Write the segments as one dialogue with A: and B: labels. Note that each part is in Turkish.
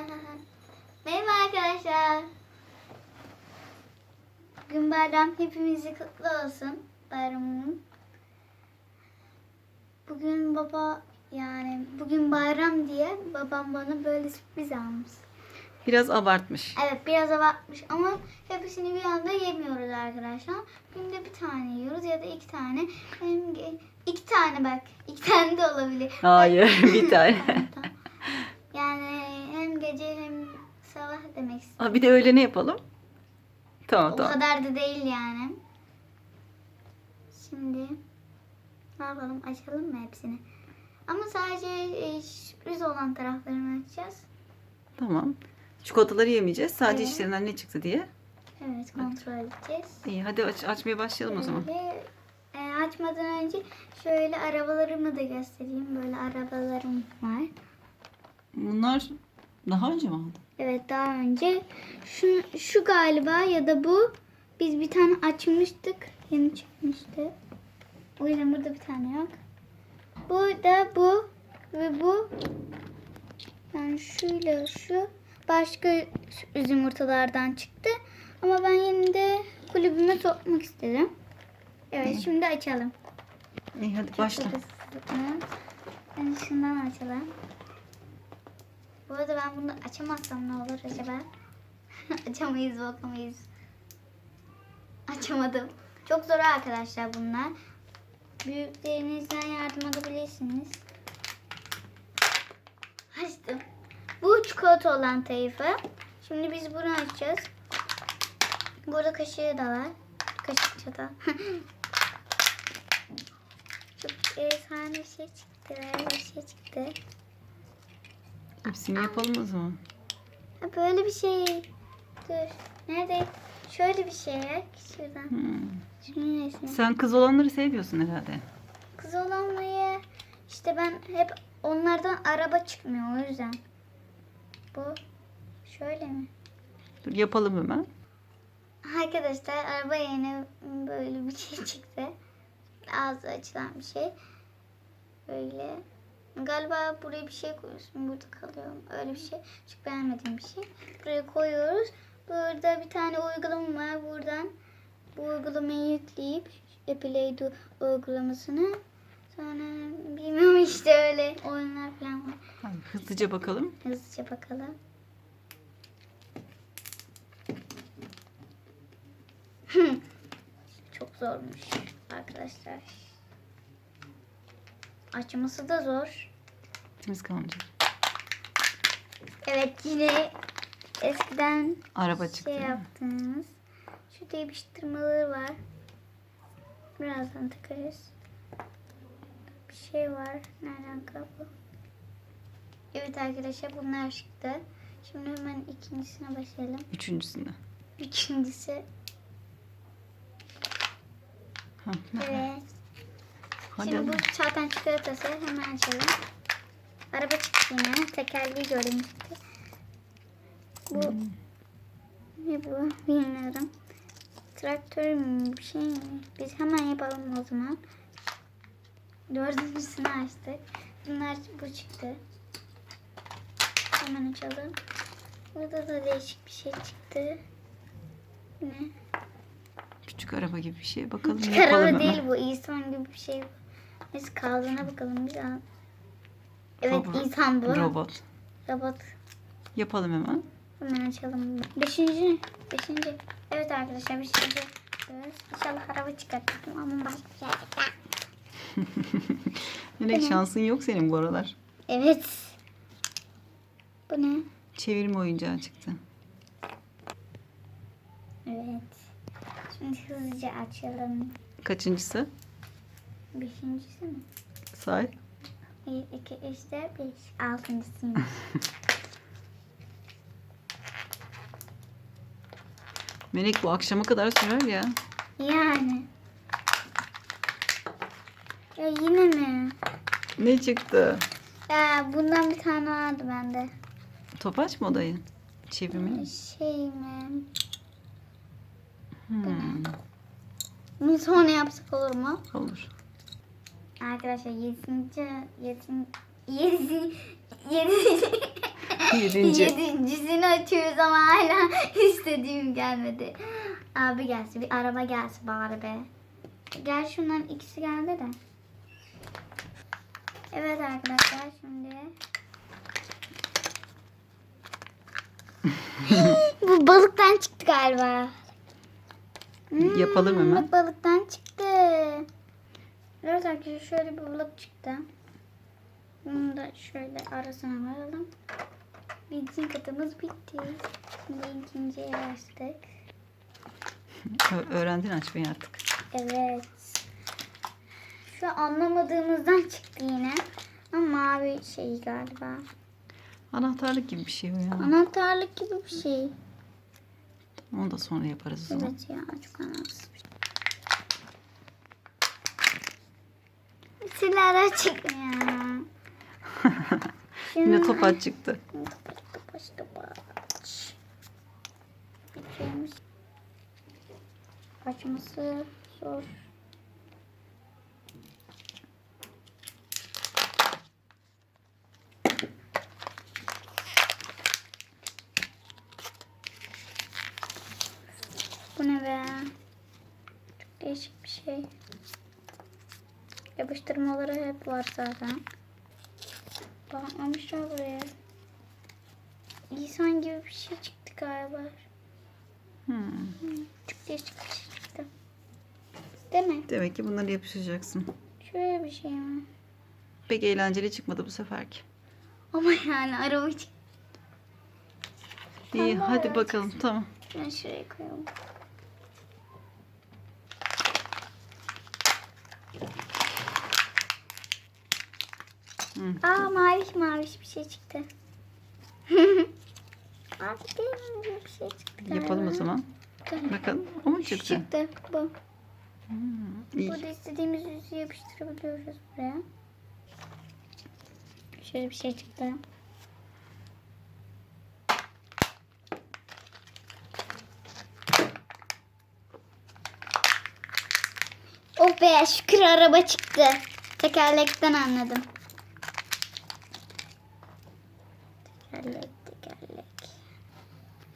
A: Merhaba arkadaşlar. Bugün bayram hepimizi kutlu olsun. Bayramın. Bugün baba yani bugün bayram diye babam bana böyle sürpriz almış.
B: Biraz abartmış.
A: Evet biraz abartmış ama hepsini bir anda yemiyoruz arkadaşlar. Günde bir tane yiyoruz ya da iki tane. Hem iki tane bak. iki tane de olabilir.
B: Hayır bir tane.
A: Tamam. Yani hem gece hem sabah demek istedim.
B: Aa, bir de öğlene yapalım. Tamam
A: O
B: tamam.
A: kadar da değil yani. Şimdi ne yapalım? Açalım mı hepsini? Ama sadece e, sürpriz olan taraflarını açacağız.
B: Tamam. Çikolataları yemeyeceğiz. Sadece
A: Evet.
B: içlerinden ne çıktı diye.
A: Evet kontrol edeceğiz.
B: İyi hadi aç, açmaya başlayalım o zaman.
A: Böyle, e, açmadan önce şöyle arabalarımı da göstereyim. Böyle arabalarım var.
B: Bunlar daha önce mi aldın?
A: Evet daha önce şu, şu galiba ya da bu biz bir tane açmıştık. Yeni çıkmıştı. O yüzden burada bir tane yok. Bu da bu ve bu yani şuyla şu başka sürpriz yumurtalardan çıktı. Ama ben yine de kulübüme sokmak istedim. Evet şimdi açalım.
B: İyi hadi başla.
A: Yani şundan açalım. Bu arada ben bunu açamazsam ne olur acaba? Açamayız, bakamayız. Açamadım. Çok zor arkadaşlar bunlar. Büyüklerinizden yardım alabilirsiniz. Açtım. Bu çikolata olan tarafı. Şimdi biz bunu açacağız. Burada kaşığı da var. Kaşık çatal. Çok efsane bir şey çıktı. Bir şey çıktı.
B: Hepsini yapalım o zaman.
A: Ha, böyle bir şey. Dur. Nerede? Şöyle bir şey. Şuradan.
B: Hmm.
A: Şunun resmi.
B: Sen kız olanları seviyorsun herhalde.
A: Kız olanmayı işte ben hep onlardan araba çıkmıyor o yüzden. Bu şöyle mi?
B: Dur yapalım hemen.
A: Arkadaşlar araba yerine böyle bir şey çıktı. Ağzı açılan bir şey. Böyle. Galiba buraya bir şey koyuyorsun. Burada kalıyor. Öyle bir şey. Çok beğenmediğim bir şey. Buraya koyuyoruz. Burada bir tane uygulama var. Buradan bu uygulamayı yükleyip Play Do uygulamasını sonra bilmiyorum işte öyle oyunlar falan var.
B: Hızlıca bakalım.
A: Hızlıca bakalım. Çok zormuş arkadaşlar. Açması da zor.
B: Temiz kalmayacak.
A: Evet yine eskiden
B: Araba çıktı.
A: şey yaptığımız şu yapıştırmaları var. Birazdan takarız. Bir şey var. Nereden kapı? Evet arkadaşlar bunlar çıktı. Şimdi hemen ikincisine başlayalım.
B: Üçüncüsünde. Ha,
A: Evet.
B: Hadi
A: Şimdi bu
B: hadi.
A: zaten çikolatası. Hemen açalım. Araba çıktı yine. Tekerleği gördüm çıktı. Bu
B: Hmm.
A: ne bu? Bilmiyorum. Traktör mü? Bir şey mi? Biz hemen yapalım o zaman. Dördüncüsünü açtık. Bunlar bu çıktı. Hemen açalım. Burada da değişik bir şey çıktı. Ne?
B: Küçük araba gibi bir şey. Bakalım
A: Küçük
B: yapalım
A: araba değil bu. İnsan gibi bir şey. Biz kaldığına bakalım bir daha. Evet
B: Robot.
A: insan bu.
B: Robot.
A: Robot.
B: Yapalım hemen.
A: Hemen açalım. Beşinci. Beşinci. Evet arkadaşlar beşinci. yapıyoruz. İnşallah araba çıkartırım ama başka bir.
B: Melek şansın yok senin bu aralar.
A: Evet. Bu ne?
B: Çevirme oyuncağı çıktı.
A: Evet. Şimdi hızlıca açalım.
B: Kaçıncısı?
A: Beşincisi mi?
B: Say.
A: Bir, iki, üç, dört, beş. Altıncısıyım.
B: Melek bu akşama kadar sürer ya.
A: yani. Ya yine mi?
B: Ne çıktı?
A: Ya bundan bir tane vardı bende.
B: Topaç mı odayı? Çevirme.
A: Şey mi?
B: Hmm,
A: Bunu sonra yapsak olur mu?
B: olur.
A: Arkadaşlar yedinci, yedinci, yedi, yedi,
B: Yedinci.
A: Yedincisini açıyoruz ama hala istediğim gelmedi. Abi gelsin bir araba gelsin bari be. Gel şunların ikisi geldi de. Evet arkadaşlar şimdi. Bu balıktan çıktı galiba. Hmm,
B: Yapalım hemen.
A: Balıktan çıktı. Evet arkadaşlar şöyle bir balık çıktı. Bunu da şöyle arasına koyalım. Benzin katımız bitti. Şimdi ikinciye açtık.
B: Ö- öğrendin açmayı artık.
A: Evet. Şu anlamadığımızdan çıktı yine. Ama mavi şey galiba.
B: Anahtarlık gibi bir şey bu ya.
A: Anahtarlık gibi bir şey.
B: Onu da sonra yaparız o zaman.
A: Evet ya çok anlamsız. Silah çıktı ya.
B: Yine topaç çıktı.
A: Topaç topaç. Açıyormuş. Açması zor. Bu ne be? Çok değişik bir şey. Yapıştırmaları hep var zaten. Bakmamışlar buraya. İnsan gibi bir şey çıktı galiba.
B: Hmm.
A: Değişik bir şey çıktı. Değil mi?
B: Demek ki bunları yapıştıracaksın.
A: Şöyle bir şey mi?
B: Pek eğlenceli çıkmadı bu seferki.
A: Ama yani araba çıktı.
B: İyi hadi bakalım tamam.
A: Ben şuraya koyalım.
B: Hı.
A: Aa maviş maviş bir şey çıktı. Mi? Bir şey çıktı galiba.
B: Yapalım o zaman. Bakalım o mu
A: Şu
B: çıktı?
A: çıktı. Bu.
B: İyi.
A: Burada istediğimiz yüzü yapıştırabiliyoruz buraya. Şöyle bir şey çıktı. Oh be şükür araba çıktı. Tekerlekten anladım. Tekerlek tekerlek.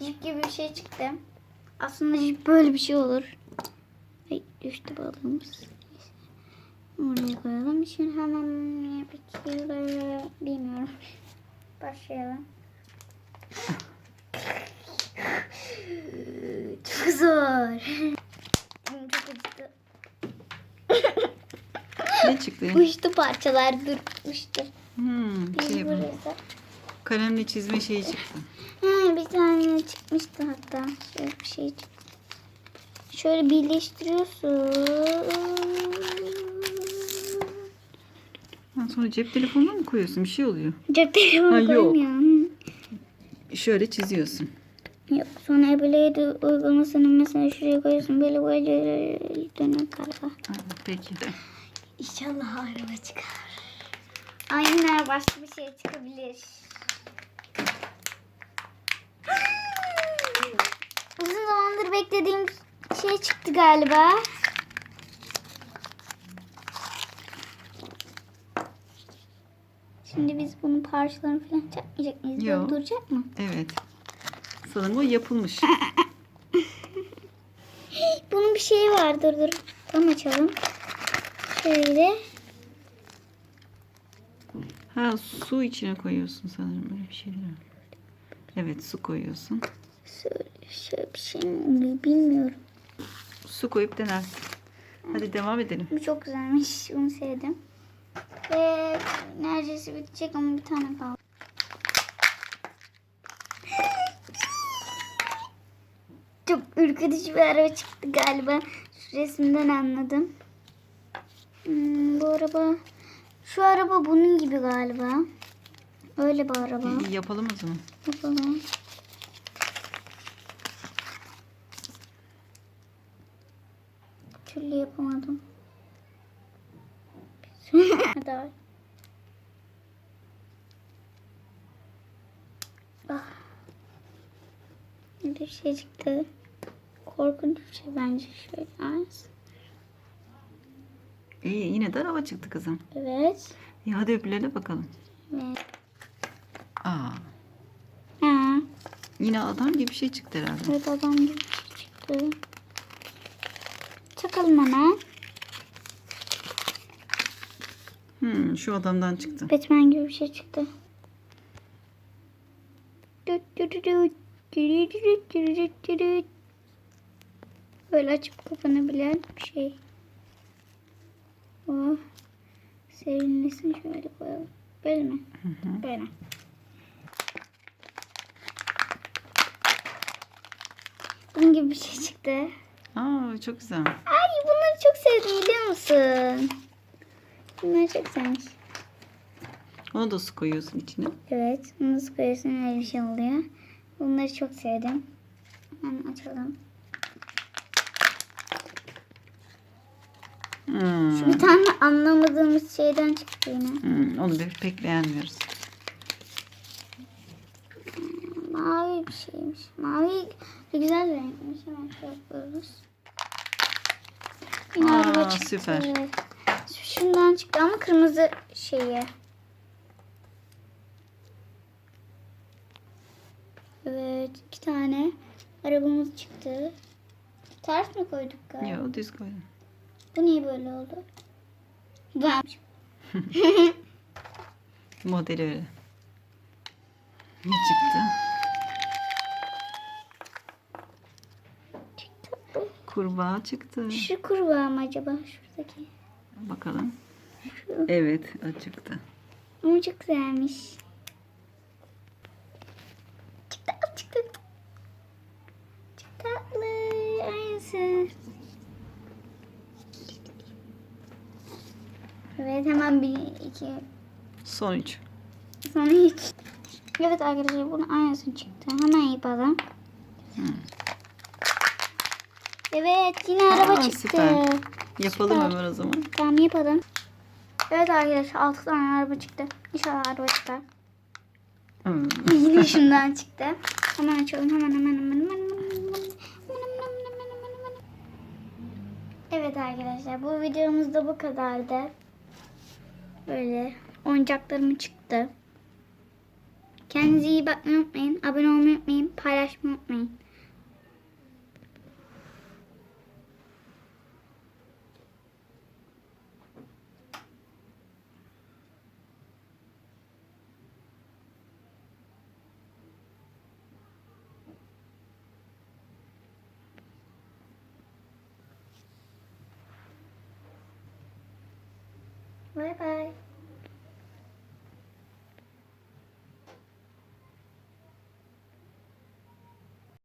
A: Jip gibi bir şey çıktı. Aslında böyle bir şey olur. Ay düştü balığımız. Oraya koyalım. Şimdi hemen yapıyoruz. Bilmiyorum. Başlayalım. Çok zor. Çok acıdı.
B: Ne çıktı?
A: Uçtu parçalar durmuştu.
B: Hmm,
A: Biz
B: şey bu. Kalemle çizme şeyi çıktı.
A: Ha, bir tane çıkmıştı hatta. Şöyle bir şey çıktı. Şöyle birleştiriyorsun.
B: Ha, sonra cep telefonuna mı koyuyorsun? Bir şey oluyor.
A: Cep telefonu
B: Ha,
A: koymuyorum.
B: Şöyle çiziyorsun.
A: Yok. Sonra Ebeleydi uygulamasını mesela şuraya koyuyorsun. Böyle böyle dönüyor galiba.
B: Ha, peki.
A: İnşallah araba çıkar. Aynen başka bir şey çıkabilir. Beklediğim şey çıktı galiba. Şimdi biz bunun parçalarını falan çakmayacak mıyız?
B: Yok.
A: duracak mı?
B: Evet. Sanırım o yapılmış.
A: Bunun bir şeyi var. Dur dur. Tam açalım. Şöyle.
B: Ha su içine koyuyorsun sanırım öyle bir şey değil mi? Evet su koyuyorsun.
A: Şöyle bir şey mi bilmiyorum.
B: Su koyup denersin. Hadi devam edelim.
A: Bu çok güzelmiş. Bunu sevdim. Ve neredeyse bitecek ama bir tane kaldı. Çok ürkütücü bir araba çıktı galiba. Şu resimden anladım. Hmm, bu araba... Şu araba bunun gibi galiba. Öyle bir araba.
B: İyi, yapalım o zaman.
A: Bakalım. Türlü yapamadım. Hadi. ah. Bir şey çıktı. Korkunç bir şey bence şöyle az.
B: İyi yine de araba çıktı kızım.
A: Evet.
B: İyi hadi öbürlerine bakalım.
A: Evet.
B: Aa. Yine adam gibi bir şey çıktı herhalde.
A: Evet adam gibi bir şey çıktı. Takalım hemen.
B: Hmm, şu adamdan çıktı.
A: Batman gibi bir şey çıktı. Böyle açıp kapanabilen bir şey. Oh. Serinlesin şöyle koyalım. Böyle mi? Böyle. Bunun gibi bir şey çıktı.
B: Aa çok güzel.
A: Ay bunları çok sevdim biliyor musun? Bunları çok sevmiş.
B: Onu da su koyuyorsun içine.
A: Evet. Bunu nasıl koyuyorsun öyle bir şey oluyor. Bunları çok sevdim. Hemen açalım.
B: Hmm.
A: Şu bir tane anlamadığımız şeyden çıktı yine.
B: Hmm, onu bir pek beğenmiyoruz.
A: Mavi bir şeymiş. Mavi güzel renkmiş. Hemen şöyle yapıyoruz. Yine
B: Aa,
A: araba çıktı.
B: süper.
A: Şundan çıktı ama kırmızı şeyi. Evet iki tane arabamız çıktı. Ters mi koyduk galiba?
B: Yok düz koydum.
A: Bu niye böyle oldu? Ben.
B: Modeli öyle. Ne çıktı? Kurbağa çıktı.
A: Şu kurbağa mı acaba şuradaki?
B: Bakalım.
A: Şu.
B: Evet çıktı.
A: Ama çok güzelmiş. Çok tatlı çıktı. Çok tatlı. Aynısı. Evet hemen bir iki
B: Son üç.
A: sonra hiç. Evet arkadaşlar bunun aynısı çıktı. Hemen yapalım. Evet yine araba
B: Aa,
A: çıktı.
B: Süper. Yapalım
A: süper.
B: hemen o zaman.
A: Tamam yapalım. Evet arkadaşlar 6 tane araba çıktı. İnşallah araba çıkar. Yine şundan çıktı. Hemen açalım hemen hemen hemen hemen. Evet arkadaşlar bu videomuz da bu kadardı. Böyle oyuncaklarım çıktı. Kendinize iyi bakmayı unutmayın. Abone olmayı unutmayın. Paylaşmayı unutmayın. 拜拜。